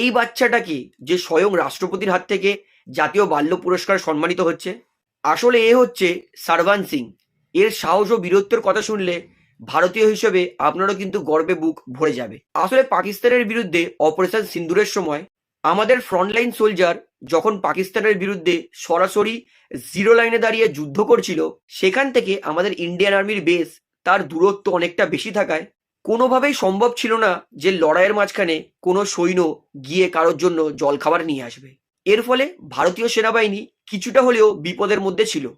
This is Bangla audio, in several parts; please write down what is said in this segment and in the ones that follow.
এই বাচ্চাটাকে যে স্বয়ং রাষ্ট্রপতির হাত থেকে জাতীয় বাল্য পুরস্কার সম্মানিত হচ্ছে? আসলে এ হচ্ছে সারবান সিং। এর সাহস ও বীরত্বের কথা শুনলে ভারতীয় হিসেবে আপনারও কিন্তু গর্বে বুক ভরে যাবে। আসলে পাকিস্তানের বিরুদ্ধে অপারেশন সিন্দুরের সময় আমাদের ফ্রন্টলাইন সোলজার যখন পাকিস্তানের বিরুদ্ধে সরাসরি জিরো লাইনে দাঁড়িয়ে যুদ্ধ করছিল, সেখান থেকে আমাদের ইন্ডিয়ান আর্মির বেস তার দূরত্ব অনেকটা বেশি থাকায় কোনোভাবেই সম্ভব ছিল না যে লড়াইয়ের মাঝখানে কোনো সৈন্য গিয়ে কারোর জন্য জলখাবার নিয়ে আসবে। এর ফলে ভারতীয় সেনাবাহিনী কিছুটা হলেও বিপদের মধ্যে ছিল।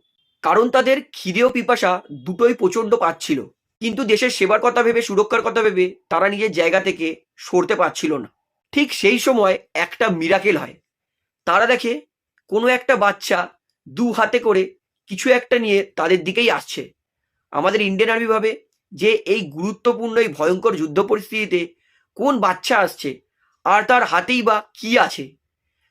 কারণ তাদের খিদে ও পিপাসা দুটোই প্রচণ্ড পাচ্ছিল। কিন্তু দেশের সেবার কথা ভেবে, সুরক্ষার কথা ভেবে তারা নিজের জায়গা থেকে সরতে পারছিল না। ঠিক সেই সময় একটা মিরাকেল হয়। তারা দেখে কোনো একটা বাচ্চা দু হাতে করে কিছু একটা নিয়ে তাদের দিকেই আসছে। আমাদের ইন্ডিয়ান আর্মি ভাবে যে এই গুরুত্বপূর্ণ এই ভয়ঙ্কর যুদ্ধ পরিস্থিতিতে কোন বাচ্চা আসছে? আর তার হাতেই বা কি আছে?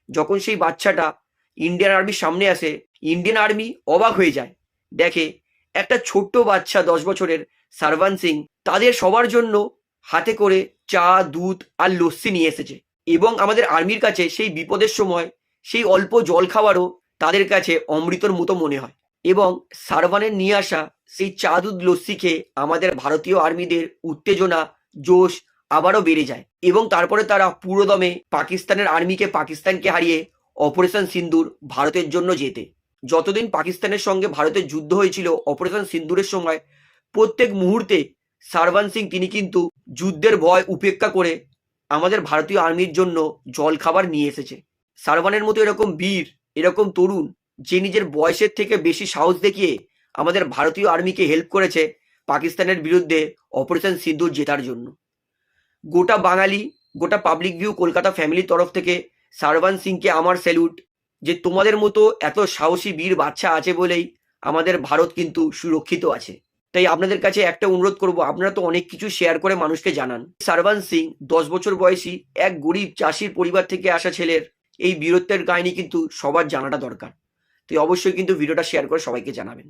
যখন সেই বাচ্চাটা ইন্ডিয়ান আর্মির সামনে আসে, ইন্ডিয়ান আর্মি অবাক হয়ে যায়। দেখে একটা ছোট্ট বাচ্চা দশ বছরের সারভান সিং তাদের সবার জন্য হাতে করে চা, দুধ আর লস্যি নিয়ে এসেছে। এবং আমাদের আর্মির কাছে সেই বিপদের সময় সেই অল্প জল খাওয়ারও তাদের কাছে অমৃতর মতো মনে হয়। এবং সারভানের নিয়ে আসা সেই চা দুধ লস্যি খেয়ে আমাদের ভারতীয় আর্মিদের উত্তেজনা, জোশ আবারও বেড়ে যায় এবং তারপরে তারা পুরোদমে পাকিস্তানের আর্মিকে পাকিস্তানকে হারিয়ে অপারেশন সিন্দুর ভারতের জন্য যেতে যতদিন পাকিস্তানের সঙ্গে ভারতের যুদ্ধ হয়েছিল অপারেশন সিন্দুরের সময়, প্রত্যেক মুহূর্তে সারবান সিং তিনি কিন্তু যুদ্ধের ভয় উপেক্ষা করে আমাদের ভারতীয় আর্মির জন্য জল খাবার নিয়ে এসেছে। সারবানের মতো এরকম বীর, এরকম তরুণ যে নিজের বয়সের থেকে বেশি সাহস দেখিয়ে আমাদের ভারতীয় আর্মিকে হেল্প করেছে পাকিস্তানের বিরুদ্ধে অপারেশন সিন্দুর জেতার জন্য। গোটা বাঙালি, গোটা পাবলিক ভিউ কলকাতা ফ্যামিলির তরফ থেকে সারবান সিংকে আমার স্যালুট যে তোমাদের মতো এত সাহসী বীর বাচ্চা আছে বলেই আমাদের ভারত কিন্তু সুরক্ষিত আছে। তাই আপনাদের কাছে একটা অনুরোধ করব, আপনারা তো অনেক কিছু শেয়ার করে মানুষকে জানান। সারবান সিং দশ বছর বয়সী এক গরিব চাষির পরিবার থেকে আসা ছেলের এই বীরত্বের কাহিনী কিন্তু সবার জানাটা দরকার। তো অবশ্যই কিন্তু ভিডিওটা শেয়ার করে সবাইকে জানাবেন।